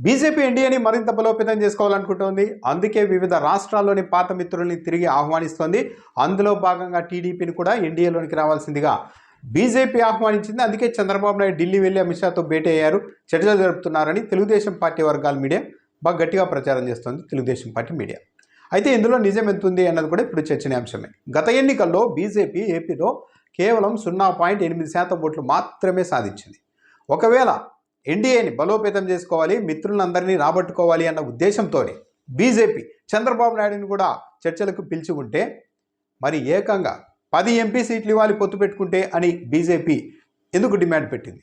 BJP ఎన్డీఏని మరింత బలోపేతం చేసుకోవాలనుకుంటోంది. అందుకే వివిధ రాష్ట్రాల్లోని పాత మిత్రుల్ని తిరిగి ఆహ్వానిస్తోంది. అందులో భాగంగా టీడీపీని కూడా ఎన్డీఏలోనికి రావాల్సిందిగా బీజేపీ ఆహ్వానించింది. అందుకే చంద్రబాబు నాయుడు ఢిల్లీ వెళ్ళి అమిత్ షాతో భేటీ అయ్యారు. చర్చలు జరుపుతున్నారని తెలుగుదేశం పార్టీ వర్గాల మీడియా బాగా గట్టిగా ప్రచారం చేస్తోంది తెలుగుదేశం పార్టీ మీడియా. అయితే ఇందులో నిజం ఎంత ఉంది అన్నది కూడా ఇప్పుడు చర్చనీయాంశమే. గత ఎన్నికల్లో బీజేపీ ఏపీలో కేవలం సున్నా పాయింట్ ఎనిమిది శాతం ఓట్లు మాత్రమే సాధించింది. ఒకవేళ ఎన్డీఏని బలోపేతం చేసుకోవాలి మిత్రులందరినీ రాబట్టుకోవాలి అన్న ఉద్దేశంతోనే బీజేపీ చంద్రబాబు నాయుడుని కూడా చర్చలకు పిలిచి ఉంటే మరి ఏకంగా పది ఎంపీ సీట్లు ఇవ్వాలి పొత్తు పెట్టుకుంటే అని బీజేపీ ఎందుకు డిమాండ్ పెట్టింది?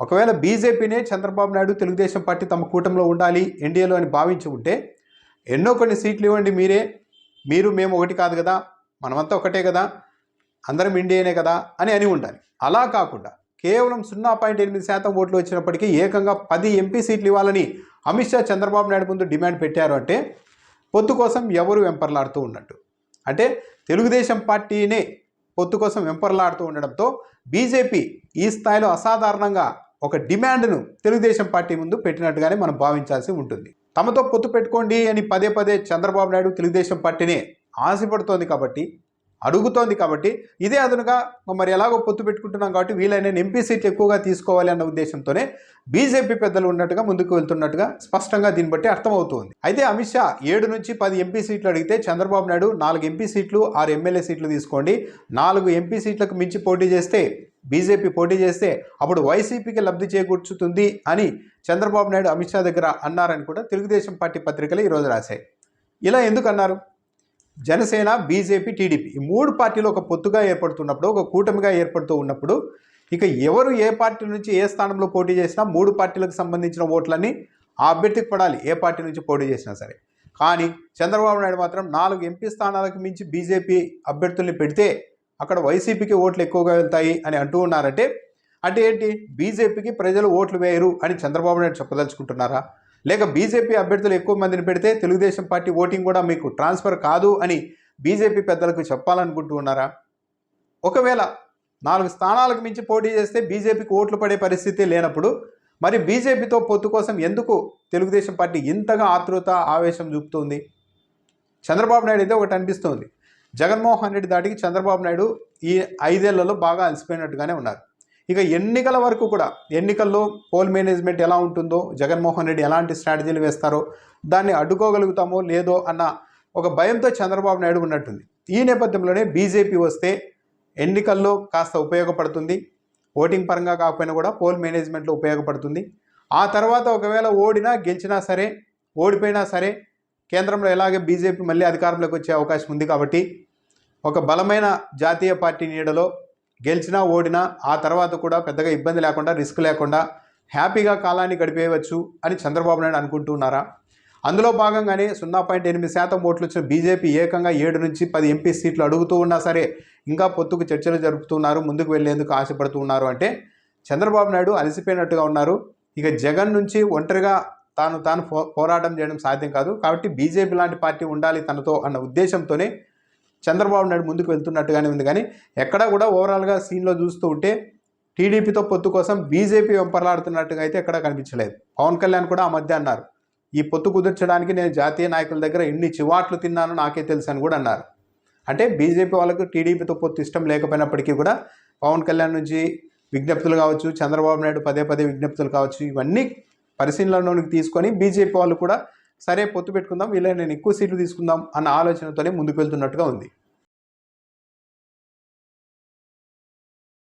ఒకవేళ బీజేపీనే చంద్రబాబు నాయుడు తెలుగుదేశం పార్టీ తమ కూటమిలో ఉండాలి ఎన్డీఏలో అని భావించి ఉంటే ఎన్నో కొన్ని సీట్లు ఇవ్వండి మీరే. మీరు మేము ఒకటి కాదు కదా మనమంతా ఒకటే కదా అందరం ఇండియనే కదా అని అని ఉండాలి. అలా కాకుండా కేవలం సున్నా పాయింట్ ఎనిమిది శాతం ఓట్లు వచ్చినప్పటికీ ఏకంగా పది ఎంపీ సీట్లు ఇవ్వాలని అమిత్ షా చంద్రబాబు నాయుడు ముందు డిమాండ్ పెట్టారు అంటే పొత్తు కోసం ఎవరు వెంపర్లాడుతూ ఉన్నట్టు? అంటే తెలుగుదేశం పార్టీనే పొత్తు కోసం వెంపర్లాడుతూ ఉండడంతో బీజేపీ ఈ స్థాయిలో అసాధారణంగా ఒక డిమాండ్ను తెలుగుదేశం పార్టీ ముందు పెట్టినట్టుగానే మనం భావించాల్సి ఉంటుంది. తమతో పొత్తు పెట్టుకోండి అని పదే పదే చంద్రబాబు నాయుడు తెలుగుదేశం పార్టీనే ఆశపడుతోంది కాబట్టి అడుగుతోంది కాబట్టి ఇదే అదునుగా మరి ఎలాగో పొత్తు పెట్టుకుంటున్నాం కాబట్టి వీలైన ఎంపీ సీట్లు ఎక్కువగా తీసుకోవాలి అన్న ఉద్దేశంతోనే బీజేపీ పెద్దలు ఉన్నట్టుగా ముందుకు వెళ్తున్నట్టుగా స్పష్టంగా దీన్ని బట్టి అర్థమవుతోంది. అయితే అమిత్ షా ఏడు నుంచి పది ఎంపీ సీట్లు అడిగితే చంద్రబాబు నాయుడు నాలుగు ఎంపీ సీట్లు ఆరు ఎమ్మెల్యే సీట్లు తీసుకోండి. నాలుగు ఎంపీ సీట్లకు మించి పోటీ చేస్తే బీజేపీ పోటీ చేస్తే అప్పుడు వైసీపీకి లబ్ధి చేకూర్చుతుంది అని చంద్రబాబు నాయుడు అమిత్ షా దగ్గర అన్నారని కూడా తెలుగుదేశం పార్టీ పత్రికలు ఈరోజు రాశాయి. ఇలా ఎందుకు అన్నారు? జనసేన బీజేపీ టీడీపీ ఈ మూడు పార్టీలు ఒక పొత్తుగా ఏర్పడుతున్నప్పుడు ఒక కూటమిగా ఏర్పడుతూ ఉన్నప్పుడు ఇక ఎవరు ఏ పార్టీ నుంచి ఏ స్థానంలో పోటీ చేసినా మూడు పార్టీలకు సంబంధించిన ఓట్లన్నీ ఆ అభ్యర్థికి పడాలి ఏ పార్టీ నుంచి పోటీ చేసినా సరే. కానీ చంద్రబాబు నాయుడు మాత్రం నాలుగు ఎంపీ స్థానాలకు మించి బీజేపీ అభ్యర్థుల్ని పెడితే అక్కడ వైసీపీకి ఓట్లు ఎక్కువగా వెళ్తాయి అని అంటూ ఉన్నారంటే అంటే ఏంటి? బీజేపీకి ప్రజలు ఓట్లు వేయరు అని చంద్రబాబు నాయుడు చెప్పదలుచుకుంటున్నారా? లేక బీజేపీ అభ్యర్థులు ఎక్కువ మందిని పెడితే తెలుగుదేశం పార్టీ ఓటింగ్ కూడా మీకు ట్రాన్స్ఫర్ కాదు అని బీజేపీ పెద్దలకు చెప్పాలనుకుంటూ ఉన్నారా? ఒకవేళ నాలుగు స్థానాలకు మించి పోటీ చేస్తే బీజేపీకి ఓట్లు పడే పరిస్థితి లేనప్పుడు మరి బీజేపీతో పొత్తు కోసం ఎందుకు తెలుగుదేశం పార్టీ ఇంతగా ఆతృత ఆవేశం చూపుతుంది? చంద్రబాబు నాయుడు అయితే ఒకటి అనిపిస్తుంది. జగన్మోహన్ రెడ్డి దాటికి చంద్రబాబు నాయుడు ఈ ఐదేళ్ళలో బాగా అలసిపోయినట్టుగానే ఉన్నారు. ఇక ఎన్నికల వరకు కూడా ఎన్నికల్లో పోల్ మేనేజ్మెంట్ ఎలా ఉంటుందో జగన్మోహన్ రెడ్డి ఎలాంటి స్ట్రాటజీలు వేస్తారో దాన్ని అడ్డుకోగలుగుతామో లేదో అన్న ఒక భయంతో చంద్రబాబు నాయుడు ఉన్నట్టుంది. ఈ నేపథ్యంలోనే బీజేపీ వస్తే ఎన్నికల్లో కాస్త ఉపయోగపడుతుంది. ఓటింగ్ పరంగా కాకపోయినా కూడా పోల్ మేనేజ్మెంట్లో ఉపయోగపడుతుంది. ఆ తర్వాత ఒకవేళ ఓడినా గెలిచినా సరే ఓడిపోయినా సరే కేంద్రంలో ఎలాగే బీజేపీ మళ్ళీ అధికారంలోకి వచ్చే అవకాశం ఉంది కాబట్టి ఒక బలమైన జాతీయ పార్టీ నీడలో గెలిచినా ఓడినా ఆ తర్వాత కూడా పెద్దగా ఇబ్బంది లేకుండా రిస్క్ లేకుండా హ్యాపీగా కాలాన్ని గడిపేయవచ్చు అని చంద్రబాబు నాయుడు అనుకుంటున్నారా? అందులో భాగంగానే సున్నా పాయింట్ ఎనిమిది శాతం ఓట్లు వచ్చిన బీజేపీ ఏకంగా ఏడు నుంచి పది ఎంపీ సీట్లు అడుగుతూ ఉన్నా సరే ఇంకా పొత్తుకు చర్చలు జరుపుతున్నారు ముందుకు వెళ్ళేందుకు ఆశపడుతూ ఉన్నారు అంటే చంద్రబాబు నాయుడు అలసిపోయినట్టుగా ఉన్నారు. ఇక జగన్ నుంచి ఒంటరిగా తాను తాను పో పోరాటం చేయడం సాధ్యం కాదు. కాబట్టి బీజేపీ లాంటి పార్టీ ఉండాలి తనతో అన్న ఉద్దేశంతోనే చంద్రబాబు నాయుడు ముందుకు వెళ్తున్నట్టుగానే ఉంది. కానీ ఎక్కడా కూడా ఓవరాల్గా సీన్లో చూస్తూ ఉంటే టీడీపీతో పొత్తు కోసం బీజేపీ వెంపర్లాడుతున్నట్టుగా అయితే ఎక్కడా కనిపించలేదు. పవన్ కళ్యాణ్ కూడా ఆ మధ్య అన్నారు. ఈ పొత్తు కుదర్చడానికి నేను జాతీయ నాయకుల దగ్గర ఎన్ని చివాట్లు తిన్నానో నాకే తెలుసు అని కూడా అన్నారు. అంటే బీజేపీ వాళ్ళకు టీడీపీతో పొత్తు ఇష్టం లేకపోయినప్పటికీ కూడా పవన్ కళ్యాణ్ నుంచి విజ్ఞప్తులు కావచ్చు చంద్రబాబు నాయుడు పదే పదే విజ్ఞప్తులు కావచ్చు ఇవన్నీ పరిశీలనలోనికి తీసుకొని బీజేపీ వాళ్ళు కూడా సరే పొత్తు పెట్టుకుందాం వీళ్ళని నేను ఎక్కువ సీట్లు తీసుకుందాం అన్న ఆలోచనతోనే ముందుకు వెళ్తున్నట్టుగా ఉంది.